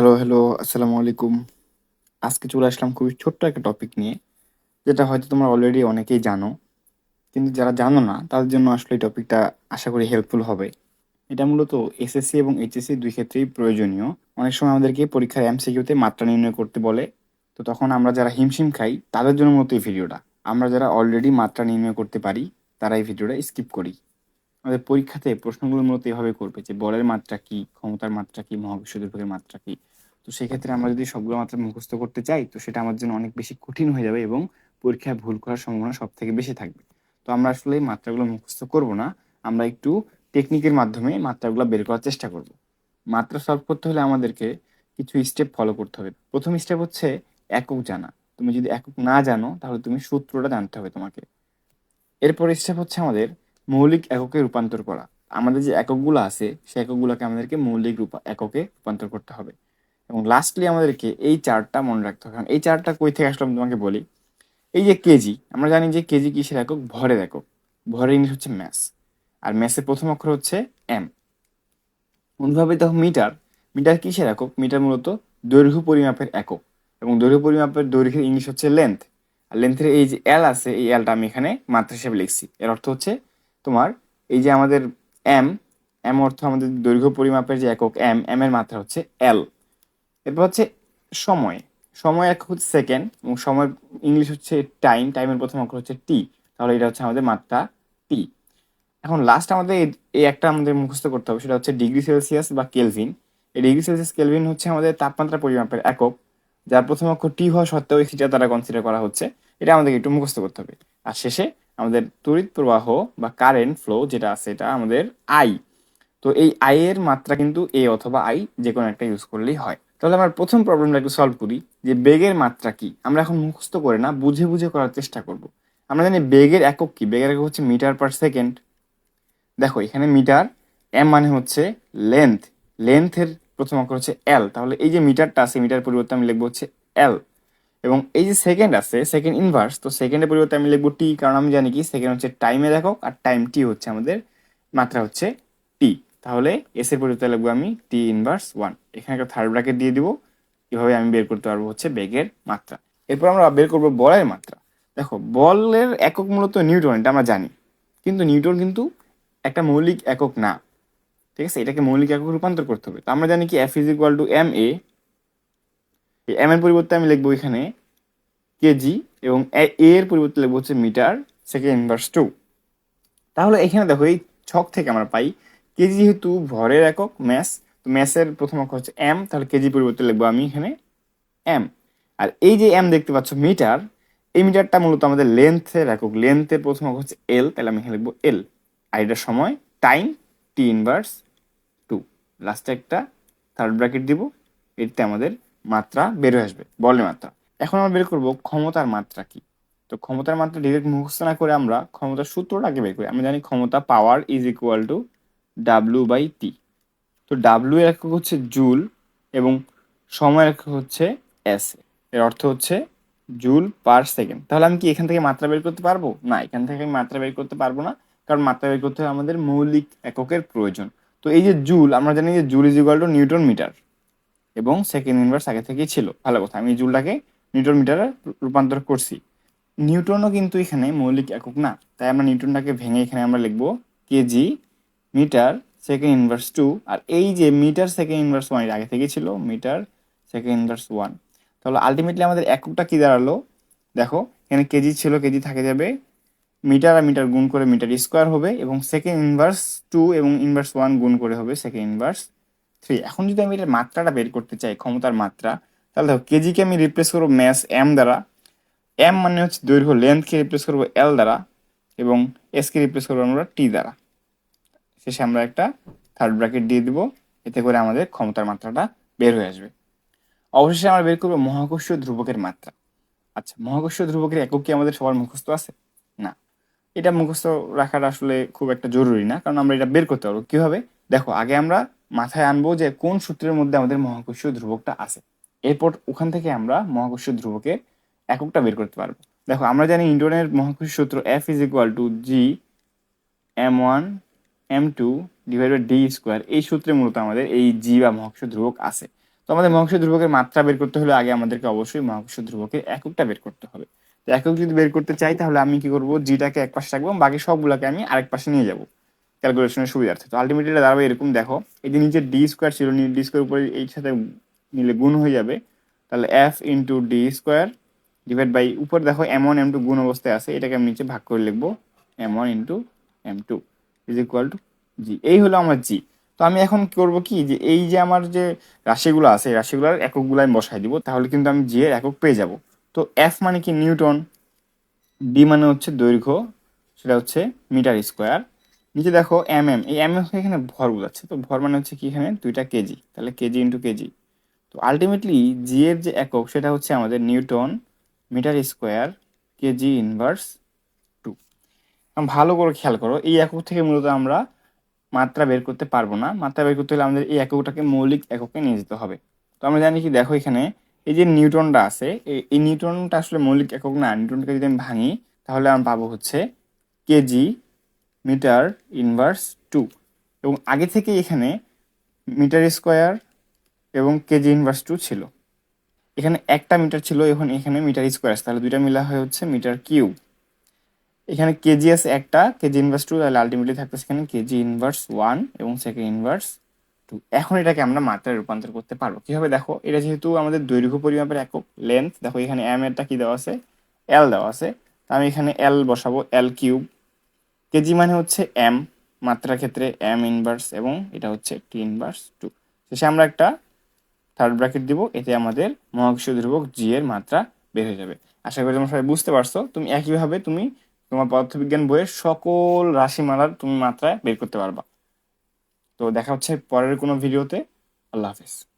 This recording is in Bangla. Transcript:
হ্যালো হ্যালো আসসালামু আলাইকুম। আজকে চলে আসলাম খুবই ছোট্ট একটা টপিক নিয়ে, যেটা হয়তো তোমরা অলরেডি অনেকেই জানো, কিন্তু যারা জানো না, তাদের জন্য আসলে এই টপিকটা আশা করি হেল্পফুল হবে। এটা মূলত এসএসসি এবং এইচএসসি দুই ক্ষেত্রেই প্রয়োজনীয়। অনেক সময় আমাদেরকে পরীক্ষার এমসিকিউতে মাত্রা নির্ণয় করতে বলে। তো তখন আমরা যারা হিমশিম খাই, তাদের জন্য মূলত এই ভিডিওটা আমরা যারা অলরেডি মাত্রা নির্ণয় করতে পারি, তারা এই ভিডিওটা স্কিপ করি। আমাদের পরীক্ষাতে প্রশ্নগুলো মূলত এভাবে করবে যে, বলের মাত্রা কি, ক্ষমতার মাত্রা কি, মহাবিশ্ব দুর্ভোগের মাত্রা কি? তো সেক্ষেত্রে আমরা যদি সবগুলো মাত্রা মুখস্থ করতে চাই, তো সেটা আমার জন্য অনেক বেশি কঠিন হয়ে যাবে এবং পরীক্ষায় ভুল করার সম্ভাবনা সব থেকে বেশি থাকবে। তো আমরা আসলে মাত্রাগুলো মুখস্থ করব না, আমরা একটু টেকনিকের মাধ্যমে মাত্রাগুলো বের করার চেষ্টা করব। মাত্রা সলভ করতে হলে আমাদেরকে কিছু স্টেপ ফলো করতে হবে। প্রথম স্টেপ হচ্ছে একক জানা। তুমি যদি একক না জানো, তাহলে তুমি সূত্রটা জানতে হবে তোমাকে। এরপর স্টেপ হচ্ছে আমাদের মৌলিক এককে রূপান্তর করা। আমাদের যে এককগুলো আছে, সেই এককগুলোকে আমাদেরকে মৌলিক রূপা, এককে রূপান্তর করতে হবে। এবং লাস্টলি আমাদেরকে এই চার্টটা মনে রাখতে হবে। কারণ এই চার্টটা কই থেকে আসলে আমি তোমাকে বলি। এই যে কেজি আমরা জানি যে কেজি কিসের একক? ভরের একক। ভরের ইংলিশ হচ্ছে ম্যাস আর ম্যাসের প্রথম অক্ষর হচ্ছে এম অনুভাবে দেখো মিটার মিটার কিসের একক? মিটার মূলত দৈর্ঘ্য পরিমাপের একক। এবং দৈর্ঘ্য পরিমাপের দৈর্ঘ্যের ইংলিশ হচ্ছে লেন্থ আর লেন্থের এই যে এল আছে, এই এলটা আমি এখানে মাত্রা হিসেবে লিখছি। এর অর্থ হচ্ছে তোমার এই যে আমাদের এম এম অর্থ আমাদের দৈর্ঘ্য পরিমাপের যে একক এম এম এর মাত্রা হচ্ছে এল এরপর হচ্ছে সময়। সময় এক হচ্ছে সেকেন্ড এবং সময় ইংলিশ হচ্ছে টাইম টাইমের প্রথম অক্ষর হচ্ছে টি তাহলে এটা হচ্ছে আমাদের মাত্রা টি এখন লাস্ট আমাদের এই একটা আমাদের মুখস্থ করতে হবে, সেটা হচ্ছে ডিগ্রি সেলসিয়াস বা কেলভিন এই ডিগ্রি সেলসিয়াস কেলভিন হচ্ছে আমাদের তাপমাত্রা পরিমাপের একক, যার প্রথম অক্ষর টি হওয়া সত্ত্বেও সেটা দ্বারা কনসিডার করা হচ্ছে। এটা আমাদেরকে একটু মুখস্থ করতে হবে। আর শেষে আমাদের তড়িৎ প্রবাহ বা কারেন্ট ফ্লো যেটা আছে, এটা আমাদের আই তো এই আই এর মাত্রা কিন্তু এ অথবা আই যে কোনো একটা ইউজ করলেই হয়। তাহলে আমার প্রথম প্রবলেমটা একটু সলভ করি, যে বেগের মাত্রা কি? আমরা এখন মুখস্থ করে না, বুঝে বুঝে করার চেষ্টা করব। আমরা জানি বেগের একক কি? বেগের একক হচ্ছে মিটার পার সেকেন্ড দেখো, এখানে মিটার এম মানে হচ্ছে লেন্থ লেন্থের প্রথম অক্ষর হচ্ছে এল তাহলে এই যে মিটারটা আছে মিটার পরিবর্তে আমি লিখব হচ্ছে এল এবং এই যে সেকেন্ড আছে সেকেন্ড ইনভার্স তো সেকেন্ডের পরিবর্তে আমি লিখব টি কারণ আমি জানি কি সেকেন্ড হচ্ছে টাইমের একক, আর টাইম টি হচ্ছে আমাদের, মাত্রা হচ্ছে টি তাহলে এস এর পরিবর্তে লিখব আমি টি ইনভার্স ওয়ান এখানে একটা থার্ড ব্র্যাকেট দিয়ে দিব। এভাবে আমি বের করতে পারব হচ্ছে বেগের মাত্রা। এরপর আমরা বের করব বলের মাত্রা। দেখো, বলের একক মূলত নিউটন, এটা আমরা জানি। কিন্তু নিউটন কিন্তু একটা মৌলিক একক না। ঠিক আছে? এটাকে মৌলিক একক রূপান্তর করতে হবে। তো আমরা জানি কি F is equal to M A M এর পরিবর্তে আমি লিখব এখানে কেজি এবং এ এর পরিবর্তে লিখব হচ্ছে মিটার সেকেন্ড ইনভার্স টু তাহলে এখানে দেখো এই ছক থেকে আমরা পাই কেজি যেহেতু ভরের একক ম্যাস তো ম্যাসের প্রথম অক্ষর হচ্ছে এম তাহলে কেজি পরিবর্তে লিখব আমি এখানে এম আর এই যে এম দেখতে পাচ্ছ, মিটার, এই মিটারটা মূলত আমাদের লেন্থের একক লেন্থের প্রথম অক্ষর হচ্ছে এল তাহলে আমি এখানে লিখব এল আর এটার সময় টাইম টি ইনভার্স টু লাস্টে একটা থার্ড ব্র্যাকেট দিব এতে আমাদের মাত্রা বের হয়ে আসবে, বলের মাত্রা। এখন আমরা বের করব ক্ষমতার মাত্রা কি? তো ক্ষমতার মাত্রা ডিরেক্ট মুখস্থ না করে আমরা ক্ষমতার সূত্রটাকে বের করি। আমি জানি ক্ষমতা power is equal to W by T তো ডাব্লু এর একক হচ্ছে জুল এবং সময় একক হচ্ছে এস এর অর্থ হচ্ছে জুল পার সেকেন্ড তাহলে আমি কি এখান থেকে মাত্রা বের করতে পারব? না, এখান থেকে আমি মাত্রা বের করতে পারব না, কারণ মাত্রা বের করতে হলে আমাদের মৌলিক এককের প্রয়োজন। তো এই যে জুল, আমরা জানি যে joule is equal to newton metre এবং সেকেন্ড ইনভার্স আগে থেকেই ছিল। ভালো কথা, আমি জুলটাকে নিউটন মিটারে রূপান্তর করছি। নিউটনও কিন্তু এখানে মৌলিক একক না, তাই আমরা নিউটনটাকে ভেঙে এখানে আমরা লিখব KG metre second inverse two আর এই যে মিটার সেকেন্ড ইনভার্স ওয়ানের আগে থেকে ছিল মিটার সেকেন্ড ইনভার্স ওয়ান তাহলে আলটিমেটলি আমাদের এককটা কি দাঁড়াল? দেখো, এখানে কেজি ছিল কেজি থাকে যাবে। মিটার আর মিটার গুণ করে মিটার স্কোয়ার হবে এবং সেকেন্ড ইনভার্স টু এবং ইনভার্স ওয়ান গুণ করে হবে সেকেন্ড ইনভার্স থ্রি এখন যদি আমি এটার মাত্রাটা বের করতে চাই, ক্ষমতার মাত্রা, তাহলে দেখো কেজিকে আমি রিপ্লেস করব ম্যাস এম দ্বারা। এম মানে হচ্ছে দৈর্ঘ্য লেন্থকে রিপ্লেস করব এল দ্বারা এবং এসকে রিপ্লেস করব আমরা টি দ্বারা। শেষে আমরা একটা থার্ড ব্র্যাকেট দিয়ে দিব, এতে করে আমাদের ক্ষমতার মাত্রাটা বের হয়ে আসবে। অবশেষে আমরা বের করব মহাকর্ষীয় ধ্রুবকের মাত্রা। আচ্ছা মহাকর্ষীয় ধ্রুবকের একক কি আমাদের সবার মুখস্থ আছে? না। এটা মুখস্থ রাখাটা আসলে খুব একটা জরুরি না, কারণ আমরা এটা বের করতে পারব। কীভাবে? দেখো, আগে আমরা মাথায় আনব যে কোন সূত্রের মধ্যে আমাদের মহাকর্ষীয় ধ্রুবকটা আছে। এরপর ওখান থেকে আমরা মহাকর্ষীয় ধ্রুবকের এককটা বের করতে পারব। দেখো, আমরা জানি ইন্ডোনের মহাকর্ষীয় সূত্র F is equal to G M one M two divide D square এই সূত্রে মূলত আমাদের এই জি বা মহাকর্ষীয় ধ্রুবক আছে। তো আমাদের মহাকর্ষ ধ্রুবকের মাত্রা বের করতে হলে আগে আমাদেরকে অবশ্যই মহাকর্ষ ধ্রুবকের এককটা বের করতে হবে। তো একক যদি বের করতে চাই, তাহলে আমি কি করব? জিটাকে এক পাশে রাখব বাকি সবগুলোকে আমি আরেক পাশে নিয়ে যাব। ক্যালকুলেশনের সুবিধার্থে। তো আলটিমেটলি দাঁড়াবে এরকম, দেখো, এই যে নিচে ডি স্কোয়ার ছিল ডি স্কোয়ার উপরে এই সাথে নিলে গুণ হয়ে যাবে। তাহলে F into D square divide by উপর দেখো এম ওয়ান এম টু গুণ অবস্থায় আছে, এটাকে আমি নিচে ভাগ করে লিখব M one into M two is equal to G এই হলো আমার জি তো আমি এখন করব কি? যে এই যে আমার যে রাশিগুলো আছে, এই রাশিগুলোর এককগুলো আমি বসাই দিব, তাহলে কিন্তু আমি জি এর একক পেয়ে যাব। তো এফ মানে কি? নিউটন। ডি মানে হচ্ছে দৈর্ঘ্য, সেটা হচ্ছে মিটার স্কোয়ার। নিচে দেখো এম এম এই এম এম এখানে ভর বোঝাচ্ছে। তো ভর মানে হচ্ছে কি এখানে? দুইটা কেজি। তাহলে কেজি ইন্টু কেজি। তো আলটিমেটলি জি এর যে একক, সেটা হচ্ছে আমাদের newton, metre square, KG inverse ভালো করে খেয়াল করো, এই একক থেকে মূলত আমরা মাত্রা বের করতে পারব না। মাত্রা বের করতে হলে আমাদের এই এককটাকে মৌলিক এককে নিয়ে যেতে হবে। তো আমরা জানি কি, দেখো এখানে এই যে নিউটনটা আছে, এই- নিউটনটা আসলে মৌলিক একক না, নিউটনটাকে যদি আমি ভাঙি, তাহলে আমরা পাবো হচ্ছে কেজি মিটার ইনভার্স টু। এবং আগে থেকে এখানে মিটার স্কোয়ার এবং কেজি ইনভার্স টু ছিল। এখানে একটা মিটার ছিল, এখন এখানে মিটার স্কোয়ার আছে। তাহলে দুইটা মিলা হয়ে হচ্ছে মিটার কিউব। এখানে কেজি আছে একটা কেজি ইনভার্স টু তাহলে আলটিমেটলি থাকতেছে এখানে কেজি ইনভার্স ওয়ান এবং সেকেন্ড ইনভার্স টু এখন এটাকে আমরা মাত্রায় রূপান্তর করতে পারব। কীভাবে? দেখো, এটা যেহেতু আমাদের দৈর্ঘ্য পরিমাপের একক লেন্থ দেখো এখানে এম এরটা কি দেওয়া আছে? এল দেওয়া আছে। তা আমি এখানে এল বসাবো এল কিউব কেজি মানে হচ্ছে এম মাত্রার ক্ষেত্রে এম ইনভার্স এবং এটা হচ্ছে টি ইনভার্স টু শেষে আমরা একটা থার্ড ব্র্যাকেট দিব, এতে আমাদের মহাকর্ষ ধ্রুবক জি এর মাত্রা বের হয়ে যাবে। আশা করি তোমরা সবাই বুঝতে পারছ। তুমি একইভাবে তুমি তোমার পদার্থবিজ্ঞান বইয়ের সকল রাশিমালার তুমি মাত্রায় বের করতে পারবা। তো দেখা হচ্ছে পরের কোনো ভিডিওতে। আল্লাহ হাফেজ।